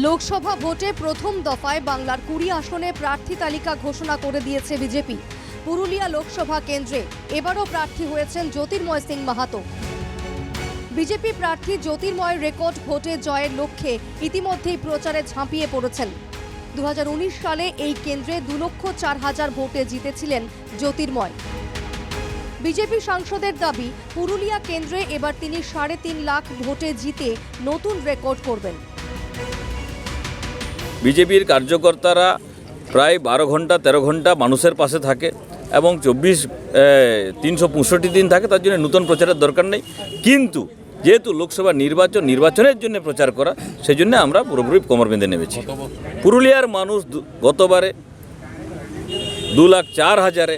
লোকসভা ভোটে প্রথম দফায় বাংলার কুড়ি আসনে প্রার্থী তালিকা ঘোষণা করে দিয়েছে বিজেপি। পুরুলিয়া লোকসভা কেন্দ্রে এবারও প্রার্থী হয়েছেন জ্যোতির্ময় সিং মাহাতো। বিজেপি প্রার্থী জ্যোতির্ময় রেকর্ড ভোটে জয়ের লক্ষ্যে ইতিমধ্যেই প্রচারে ঝাঁপিয়ে পড়েছেন। দু হাজার উনিশ সালে এই কেন্দ্রে দু লক্ষ চার হাজার ভোটে জিতেছিলেন জ্যোতির্ময়। বিজেপি সাংসদের দাবি, পুরুলিয়া কেন্দ্রে এবার তিনি সাড়ে তিন লাখ ভোটে জিতে নতুন রেকর্ড করবেন। বিজেপির কার্যকর্তারা প্রায় বারো ঘণ্টা, তেরো ঘণ্টা মানুষের পাশে থাকে এবং চব্বিশ তিনশো পঁয়ষট্টি দিন থাকে, তার জন্য নতুন প্রচারের দরকার নেই। কিন্তু যেহেতু লোকসভা নির্বাচন, নির্বাচনের জন্য প্রচার করা সেই জন্য আমরা পুরোপুরি কোমর বেঁধে নেমেছি। পুরুলিয়ার মানুষ গতবারে দু লাখ চার হাজারে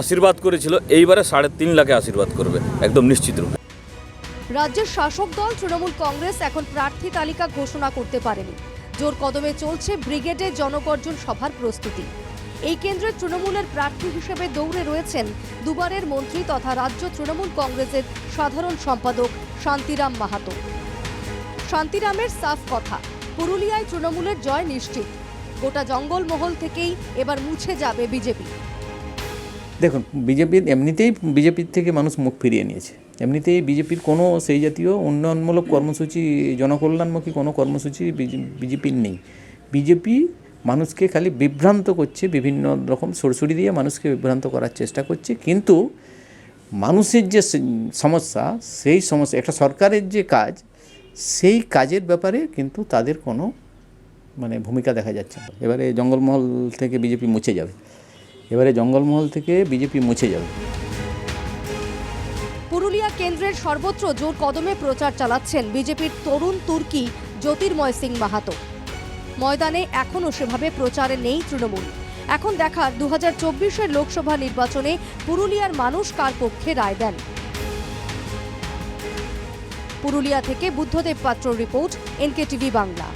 আশীর্বাদ করেছিল, এইবারে সাড়ে তিন লাখে আশীর্বাদ করবে, একদম নিশ্চিত রূপে। রাজ্যের শাসক দল, তৃণমূল কংগ্রেস এখন প্রার্থী তালিকা ঘোষণা করতে পারেনি। জোর কদমে চলছে ব্রিগেডে জনগর্জন সভার প্রস্তুতি। এই কেন্দ্রে তৃণমূলের প্রার্থী হিসেবে দৌড়ে রয়েছেন দুবারের মন্ত্রী তথা রাজ্য তৃণমূল কংগ্রেসের সাধারণ সম্পাদক শান্তিরাম মাহাতো। শান্তিরামের সাফ কথা, পুরুলিয়ায় তৃণমূলের জয় নিশ্চিত। গোটা জঙ্গলমহল থেকেই এবার মুছে যাবে বিজেপি। দেখুন, বিজেপির এমনিতেই বিজেপির থেকে মানুষ মুখ ফিরিয়ে নিয়েছে। এমনিতেই বিজেপির কোনো সেই জাতীয় উন্নয়নমূলক কর্মসূচি, জনকল্যাণমুখী কোনো কর্মসূচি বিজেপির নেই। বিজেপি মানুষকে খালি বিভ্রান্ত করছে, বিভিন্ন রকম সরসরি দিয়ে মানুষকে বিভ্রান্ত করার চেষ্টা করছে। কিন্তু মানুষের যে সমস্যা, সেই সমস্যা, একটা সরকারের যে কাজ, সেই কাজের ব্যাপারে কিন্তু তাদের কোনো মানে ভূমিকা দেখা যাচ্ছে না। এবারে জঙ্গলমহল থেকে বিজেপি মুছে যাবে। এবারে জঙ্গলমহল থেকে বিজেপি মুছে যাবে। পুরুলিয়া কেন্দ্রের সর্বত্র জোর কদমে প্রচার চালাচ্ছেন বিজেপির তরুণ তুর্কি জ্যোতির্ময় সিং মাহাতো। ময়দানে এখনও সেভাবে প্রচারে নেই তৃণমূল। এখন দেখার দু হাজার লোকসভা নির্বাচনে পুরুলিয়ার মানুষ কার পক্ষে রায় দেন? পুরুলিয়া থেকে বুদ্ধদেব পাত্র রিপোর্ট এনকে টিভি বাংলা।